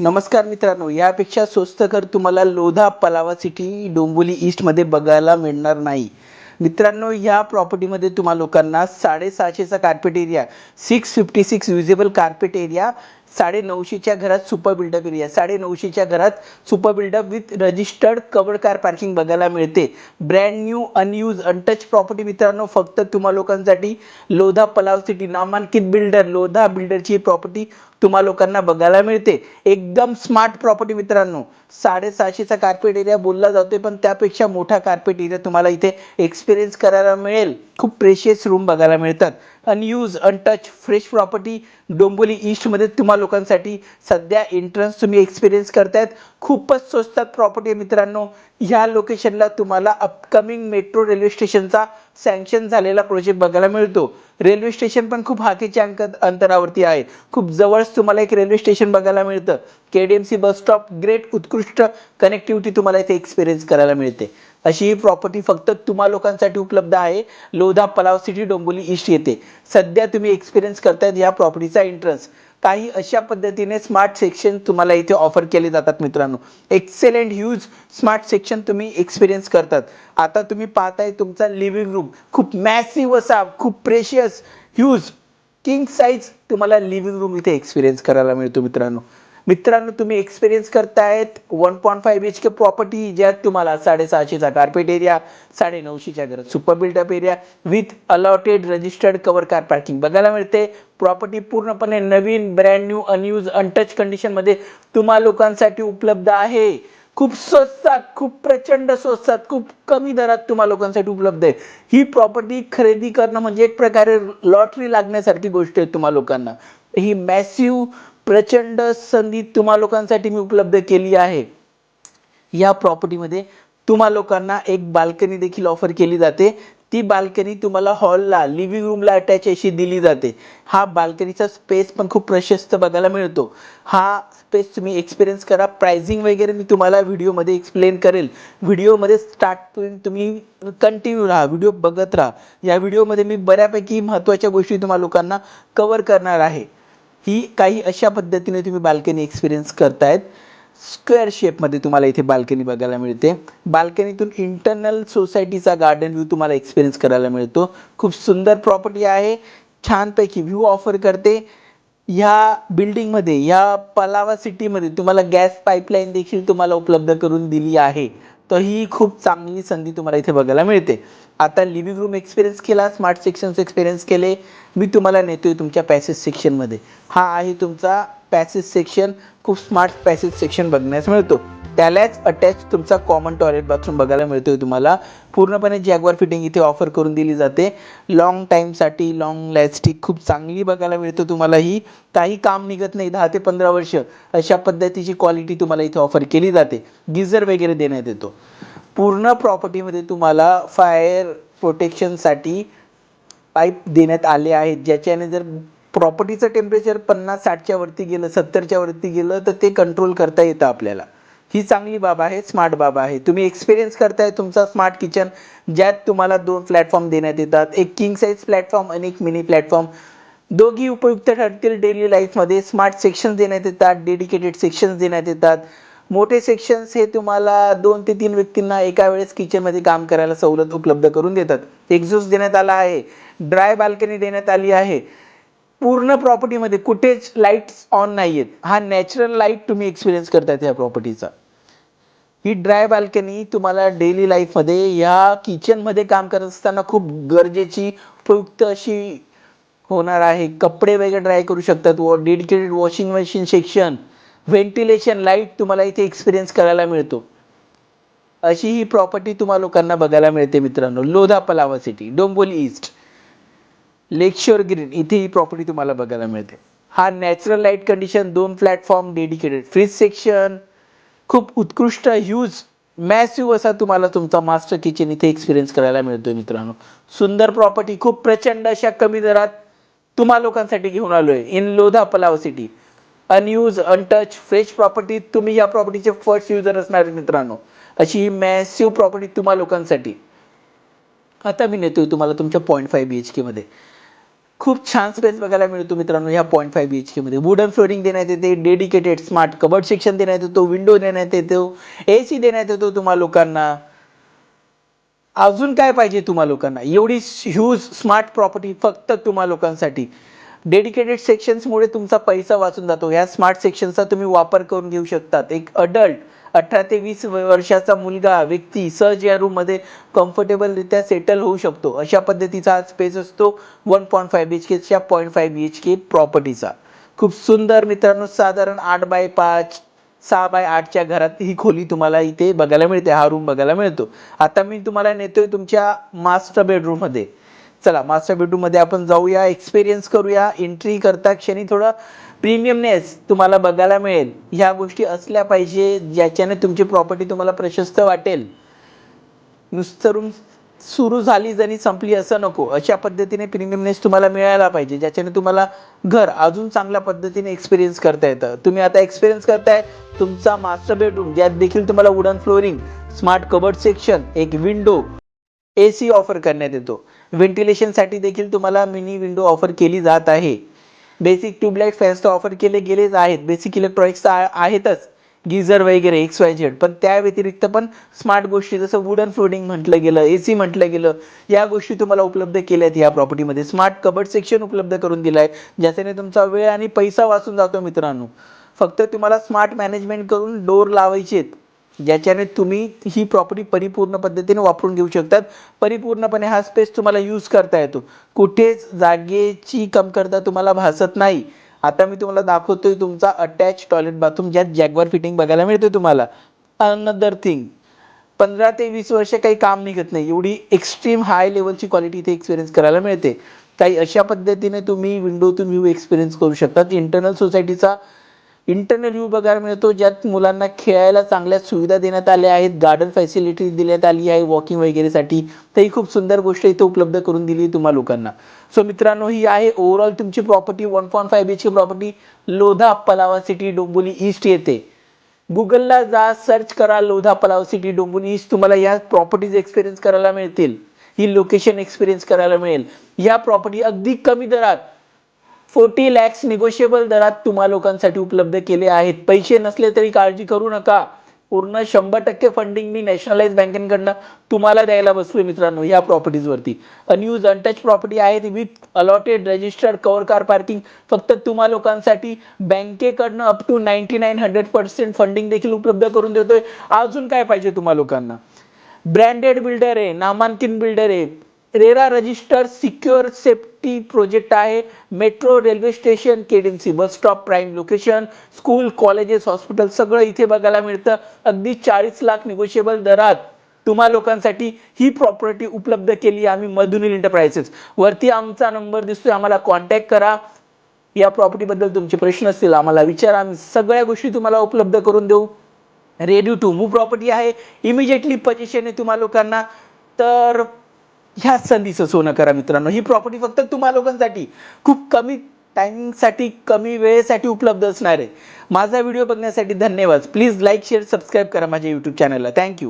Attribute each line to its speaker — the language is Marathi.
Speaker 1: नमस्कार मित्रांनो यापेक्षा स्वस्त घर तुम्हाला लोधा पलावा सिटी डोंबिवली ईस्टमध्ये बघायला मिळणार नाही. मित्रांनो या प्रॉपर्टीमध्ये तुम्हा लोकांना साडेसहाशेचा carpet area six fifty six usable carpet area साडे नऊशेच्या घरात सुपर बिल्डअप एरिया साडे नऊशेच्या घरात super buildup with registered covered car parking बघायला मिळते. Brand new unused untouch property मित्रांनो फक्त तुम्हा लोकांसाठी लोधा पलाव सिटी नामांकित बिल्डर लोधा बिल्डरची प्रॉपर्टी तुम्हा लोकांना बघायला मिळते. एकदम स्मार्ट प्रॉपर्टी मित्रांनो. साडेसहाशेचा कार्पेट एरिया बोलला जातोय पण त्यापेक्षा मोठा कार्पेट एरिया तुम्हाला इथे एक्सपिरियन्स करायला मिळेल. खूप प्रेशियस रूम बघायला मिळतात. Unused untouch fresh property Dombivli ईस्टमध्ये तुम्हा लोकांसाठी सध्या एंट्रन्स तुम्ही एक्सपिरियन्स करतायत. खूपच स्वस्तात प्रॉपर्टी आहे मित्रांनो. ह्या लोकेशनला तुम्हाला अपकमिंग मेट्रो रेल्वे स्टेशनचा सँक्शन झालेला प्रोजेक्ट बघायला मिळतो. रेल्वे स्टेशन पण खूप हाकेच्या अंक अंतरावरती आहे. खूप जवळ जवळच तुम्हाला एक रेल्वे स्टेशन बघायला मिळतं. K D M C bus stop great उत्कृष्ट कनेक्टिव्हिटी तुम्हाला इथे एक्सपिरियन्स करायला मिळते. अशी ही प्रॉपर्टी फक्त तुम्हा लोकांसाठी उपलब्ध आहे. लोधा पलाव सिटी डोंबोली ईस्ट येथे सध्या तुम्ही एक्सपिरियन्स करतायत या प्रॉपर्टीचा एंट्रन्स काही अशा पद्धतीने स्मार्ट सेक्शन तुम्हाला इथे ऑफर केले जातात मित्रांनो. एक्सेलेंट ह्यूज स्मार्ट सेक्शन तुम्ही एक्सपिरियन्स करतात. आता तुम्ही पाहताय तुमचा लिव्हिंग रूम खूप मॅसिव्ह असा खूप प्रेशियस ह्यूज किंग साईज तुम्हाला लिव्हिंग रूम इथे एक्सपिरियन्स करायला मिळतो मित्रांनो. मित्रांनो तुम्ही एक्सपिरियन्स करतायत one point five H K property ज्यात तुम्हाला साडेसहाशेचा कार्पेट एरिया साडे नऊशेच्या घरात super buildup area with allotted registered cover car parking बघायला मिळते. प्रॉपर्टी पूर्णपणे नवीन ब्रँड न्यू अनयूज अनटच कंडिशनमध्ये तुम्हा लोकांसाठी उपलब्ध आहे. खूप स्वस्तात खूप प्रचंड स्वस्तात खूप कमी दरात तुम्हाला लोकांसाठी उपलब्ध आहे. ही प्रॉपर्टी खरेदी करणं म्हणजे एक प्रकारे लॉटरी लागण्यासारखी गोष्ट आहे तुम्हा लोकांना. ही मॅसिव्ह प्रचंड संधी तुम्हा लोकांसाठी मी उपलब्ध केली आहे. या प्रॉपर्टीमध्ये तुम्हा लोकांना एक बाल्कनी देखील ऑफर केली जाते. ती बाल्कनी तुम्हाला हॉलला लिव्हिंग रूमला अटॅच अशी दिली जाते. हा बाल्कनीचा स्पेस पण खूप प्रशस्त बघायला मिळतो. हा स्पेस तुम्ही एक्सपिरियन्स करा. प्रायझिंग वगैरे मी तुम्हाला व्हिडिओमध्ये एक्सप्लेन करेल. व्हिडिओमध्ये स्टार्ट तुम्ही कंटिन्यू राहा. व्हिडिओ बघत राहा. या व्हिडिओमध्ये मी बऱ्यापैकी महत्त्वाच्या गोष्टी तुम्हाला लोकांना कवर करणार आहे. ही काही अशा पद्धतीने तुम्ही बाल्कनी एक्सपिरियन्स करतायत. स्क्वेअर शेपमध्ये तुम्हाला इथे बाल्कनी बघायला मिळते. बाल्कनीतून इंटरनल सोसायटीचा गार्डन व्ह्यू तुम्हाला एक्सपिरियन्स करायला मिळतो. खूप सुंदर प्रॉपर्टी आहे. छानपैकी व्ह्यू ऑफर करते. ह्या बिल्डिंगमध्ये या पलावा सिटीमध्ये तुम्हाला गॅस पाईपलाईन देखील तुम्हाला उपलब्ध करून दिली आहे. तर ही खूप चांगली संधी तुम्हाला इथे बघायला मिळते. आता लिव्हिंग रूम एक्सपिरियन्स केला स्मार्ट सेक्शन्स एक्सपिरियन्स केले. मी तुम्हाला नेतोय तुमच्या पॅसेज सेक्शनमध्ये हा आहे तुमचा पॅसेज सेक्शन खूप स्मार्ट पॅसेज सेक्शन बघण्यास मिळतो. त्यालाच अटॅच तुमचा कॉमन टॉयलेट बाथरूम बघायला मिळतो तुम्हाला. पूर्णपणे जॅगवार फिटिंग इथे ऑफर करून दिली जाते. लॉंग टाईमसाठी लॉंग लॅस्टिक खूप चांगली बघायला मिळतो तुम्हाला ही. काही काम निघत नाही दहा ते पंधरा वर्ष. अशा पद्धतीची क्वालिटी तुम्हाला इथे ऑफर केली जाते. गिझर वगैरे देण्यात येतो. पूर्ण प्रॉपर्टीमध्ये तुम्हाला फायर प्रोटेक्शनसाठी पाईप देण्यात आले आहेत. ज्याच्याने जर प्रॉपर्टीचं टेम्परेचर पन्नास साठच्या वरती गेलं सत्तरच्या वरती गेलं तर ते कंट्रोल करता येतं आपल्याला. ही चांगली बाब आहे स्मार्ट बाब आहे. तुम्ही एक्सपिरियन्स करताय तुमचा स्मार्ट किचन ज्यात तुम्हाला दोन प्लॅटफॉर्म देण्यात येतात. एक किंग साईज प्लॅटफॉर्म आणि एक मिनी प्लॅटफॉर्म दोघी उपयुक्त ठरतील डेली लाईफमध्ये स्मार्ट सेक्शन्स देण्यात येतात डेडिकेटेड सेक्शन्स देण्यात येतात. मोठे सेक्शन्स हे तुम्हाला दोन ते तीन व्यक्तींना एका वेळेस किचनमध्ये काम करायला सवलत उपलब्ध करून देतात. एक्झॉस्ट देण्यात आला आहे. ड्राय बाल्कनी देण्यात आली आहे. पूर्ण प्रॉपर्टीमध्ये कुठेच लाईट्स ऑन नाही आहेत हा नॅचरल लाइट तुम्ही एक्सपिरियन्स करतायत या प्रॉपर्टीचा. ही ड्राय बाल्कनी तुम्हाला डेली लाईफमध्ये या किचनमध्ये काम करत असताना खूप गरजेची उपयुक्त अशी होणार आहे. कपडे वगैरे ड्राय करू शकतात. व dedicated washing machine section ventilation light तुम्हाला इथे एक्सपिरियन्स करायला मिळतो. अशी ही प्रॉपर्टी तुम्हा लोकांना बघायला मिळते मित्रांनो. Lodha Palava city Dombivli east lakeshore green इथे ही प्रॉपर्टी तुम्हाला बघायला मिळते. हा नॅचरल लाइट कंडिशन दोन प्लॅटफॉर्म डेडिकेटेड फ्रीज सेक्शन खूप उत्कृष्ट ह्यूज मॅसिव्ह असा तुम्हाला तुमचा मास्टर किचन इथे एक्सपिरियन्स करायला मिळतोय मित्रांनो. सुंदर प्रॉपर्टी खूप प्रचंड अशा कमी दरात तुम्हा लोकांसाठी घेऊन आलोय. In Lodha Palava city unused untouch fresh property तुम्ही या प्रॉपर्टीचे फर्स्ट युजर असणार मित्रांनो. अशी ही मॅसिव्ह प्रॉपर्टी तुम्हा लोकांसाठी. आता मी नेतो तुम्हाला तुमच्या पॉईंट फाईव्ह बी एच केमध्ये खूप छान स्पेस बघायला मिळतो मित्रांनो ह्या पॉईंट फाईव्ह बी एच केमध्ये वुडन फ्लोरिंग देण्यात येते डेडिकेटेड स्मार्ट कबर्ड सेक्शन देण्यात येतो विंडो देण्यात येतो ए सी देण्यात येतो तुम्हाला लोकांना. अजून काय पाहिजे तुम्हा लोकांना? एवढी ह्यूज स्मार्ट प्रॉपर्टी फक्त तुम्हा लोकांसाठी. डेडिकेटेड सेक्शन्समुळे तुमचा पैसा वाचून जातो. ह्या स्मार्ट सेक्शनचा तुम्ही वापर करून घेऊ शकतात. एक अडल्ट अठरा ते वीस वर्षाचा मुलगा व्यक्ती सहज या रूममध्ये कम्फर्टेबलरित्या सेटल होऊ शकतो. अशा पद्धतीचा हा स्पेस असतो. One point five B H केच्या point five B H K प्रॉपर्टीचा खूप सुंदर मित्रांनो साधारण आठ बाय पाच सहा बाय आठच्या घरात ही खोली तुम्हाला इथे बघायला मिळते. हा रूम बघायला मिळतो. आता मी तुम्हाला नेतोय तुमच्या मास्टर बेडरूममध्ये चला मास्टर बेडरूममध्ये आपण जाऊया एक्सपिरियन्स करूया एंट्री करता क्षणी थोडं प्रीमियमनेस तुम्हाला बघायला मिळेल. ह्या गोष्टी असल्या पाहिजे ज्याच्याने तुमची प्रॉपर्टी तुम्हाला प्रशस्त वाटेल. नुसतं रूम सुरू झाली जरी संपली असं नको. अशा पद्धतीने प्रीमियमनेस तुम्हाला मिळायला पाहिजे ज्याच्याने तुम्हाला घर अजून चांगल्या पद्धतीने एक्सपिरियन्स करता येतं. तुम्ही आता एक्सपिरियन्स करताय तुमचा मास्टर बेडरूम ज्यात देखील तुम्हाला wooden flooring smart cupboard section एक विंडो ए सी ऑफर करण्यात येतो. व्हेंटिलेशनसाठी देखील तुम्हाला मिनी विंडो ऑफर केली जात आहे. बेसिक ट्यूबलाईट फॅन्स तर ऑफर केले गेलेच आहेत. बेसिक इलेक्ट्रॉनिक्स तर आहेतच. गिझर वगैरे एक्स वाय झेड पण त्या व्यतिरिक्त पण स्मार्ट गोष्टी जसं वुडन फ्लोडिंग म्हटलं गेलं ए सी म्हटलं गेलं या गोष्टी तुम्हाला उपलब्ध केल्या आहेत या प्रॉपर्टीमध्ये स्मार्ट कबर्ड सेक्शन उपलब्ध करून दिलं आहे ज्याच्याने तुमचा वेळ आणि पैसा वाचून जातो मित्रांनो. फक्त तुम्हाला स्मार्ट मॅनेजमेंट करून डोर लावायचे आहेत ज्याच्याने तुम्ही ही प्रॉपर्टी परिपूर्ण पद्धतीने वापरून घेऊ शकतात. परिपूर्णपणे हा स्पेस तुम्हाला यूज करता येतो. कुठेच जागेची कमतरता तुम्हाला भासत नाही. आता मी तुम्हाला दाखवतोय तुमचा अटॅच टॉयलेट बाथरूम ज्यात जॅगवार फिटिंग बघायला मिळते तुम्हाला. अनदर थिंग पंधरा ते वीस वर्ष काही काम निघत नाही. एवढी एक्स्ट्रीम हाय लेवलची क्वालिटी इथे एक्सपिरियन्स करायला मिळते. काही अशा पद्धतीने तुम्ही विंडोतून व्ह्यू एक्सपिरियन्स करू शकतात. इंटरनल सोसायटीचा इंटरनल व्ह्यू बघायला मिळतो ज्यात मुलांना खेळायला चांगल्या सुविधा देण्यात आल्या आहेत गार्डन फॅसिलिटी देण्यात आली आहे वॉकिंग वगैरेसाठी तर ही खूप सुंदर गोष्ट इथे उपलब्ध करून दिली आहे तुम्हा लोकांना. सो मित्रांनो ही आहे ओव्हरऑल तुमची property one point five B H property Lodha Palava city Dombivli east येते गुगलला जा सर्च करा लोधा पलाव सिटी डोंबोली ईस्ट तुम्हाला या प्रॉपर्टीज एक्सपिरियन्स करायला मिळतील. ही लोकेशन एक्सपिरियन्स करायला मिळेल. या प्रॉपर्टी अगदी कमी दरात. फोर्टी लॅक्स निगोशिएबल दरात तुम्हा लोकांसाठी उपलब्ध केले आहेत. पैसे नसले तरी काळजी करू नका. पूर्ण शंभर टक्के फंडिंग मी नॅशनलाइज बँकेकडनं तुम्हाला द्यायला बसलोय मित्रांनो या प्रॉपर्टीजवरती अनयूज अनटच प्रॉपर्टी आहेत with allotted registered cover car parking फक्त तुम्हा लोकांसाठी बँकेकडनं up to ninety nine hundred percent funding देखील उपलब्ध करून देतोय. अजून काय पाहिजे तुम्हा लोकांना? ब्रँडेड बिल्डर आहे नामांकित बिल्डर आहे. RERA register secure safety project आहे. Metro railway station KDMC bus stop prime location school colleges hospital सगळं इथे बघायला मिळतं. अगदी चाळीस लाख निगोशिएबल दरात तुम्हा लोकांसाठी ही प्रॉपर्टी उपलब्ध केली आम्ही मधुनील एंटरप्राइजेस वरती आमचा नंबर दिसतोय आम्हाला कॉन्टॅक्ट करा. या प्रॉपर्टीबद्दल तुमचे प्रश्न असतील आम्हाला विचारा. आम्ही सगळ्या गोष्टी तुम्हाला उपलब्ध करून देऊ. रेडी टू मूव प्रॉपर्टी आहे. इमिजिएटली पजेशन आहे तुम्हा लोकांना. तर ह्या संधीचं सोनं करा मित्रांनो. ही प्रॉपर्टी फक्त तुम्हा लोकांसाठी. खूप कमी टायमिंगसाठी कमी वेळेसाठी उपलब्ध असणार आहे. माझा व्हिडिओ बघण्यासाठी धन्यवाद. प्लीज लाईक शेअर सबस्क्राईब करा माझ्या यूट्यूब चॅनलला थँक्यू